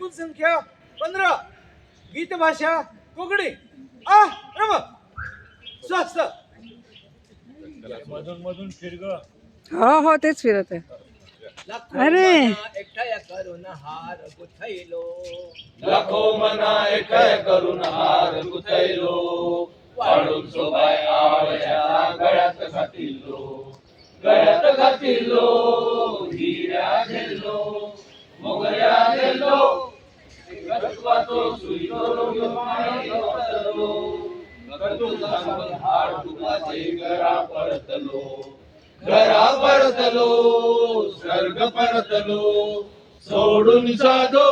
एकूण संख्या पंधरा. गीत भाषा कोकणी. आ रम स्वस्त. मधून मधून फिरग हो हो तेच फिरत आहे. अरे. एकटा करून हार गुथैलो. लाखो मना एकय करून हार गुथैलो. आवळ्या गळ्यात घातिल्लो हिऱ्या झेल्लो मोगऱ्या झेल्लो गजवातो सुईतो योमाने परतलो गजून सांगून हार तुकाचे गळा परतलो घरा परतलो स्वर्ग परतलो सोडून साधो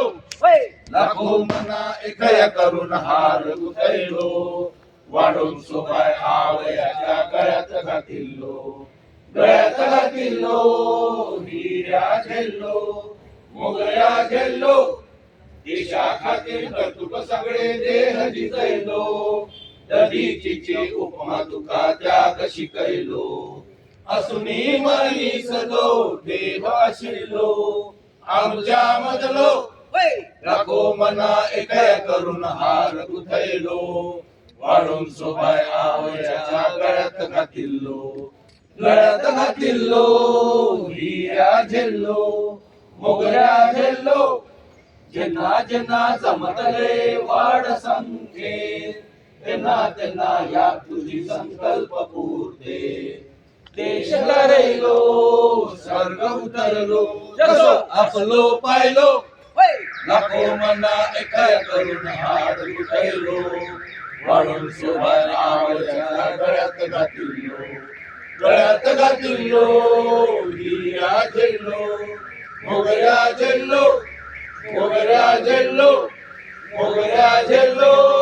लाखो मना एकया करून हार गुथैलो वाढून सोबाय आवयाच्या गळ्यात घातिल्लो गळ्यात घातिल्लो हिऱ्या झेल्लो मोगऱ्या झेल्लो देशा खातीर कर्तुक सगळे देह जिजयलो दधीची उपमा तुका त्याग शिकयलो. असुनी मनीसलो देव आशिल्लो आमच्या मदलो राखो मना एकय करून हार गुथैलो वाढून सोबाय आवयाच्या गळ्यात घातिल्लो गळ्यात घातिल्लो हिऱ्या झेल्लो. मोगऱ्या झेल्लो. ज्यांना ज्यांना जमतले वाढ संख्ये त्यांना त्यांना या तुझी संकल्प पूर्ते. देश लढलो स्वर्ग उतरलो जसं आपलो पायलो लाखो मना एकाय करून हात गुठैलो वाढून शोभाय आवडच्या गळ्यात घातिल्लो गळ्यात घातिल्लो हिऱ्या झेल्लो मोगऱ्या झेल्लो मोगऱ्या झेल्लो मोगऱ्या झेल्लो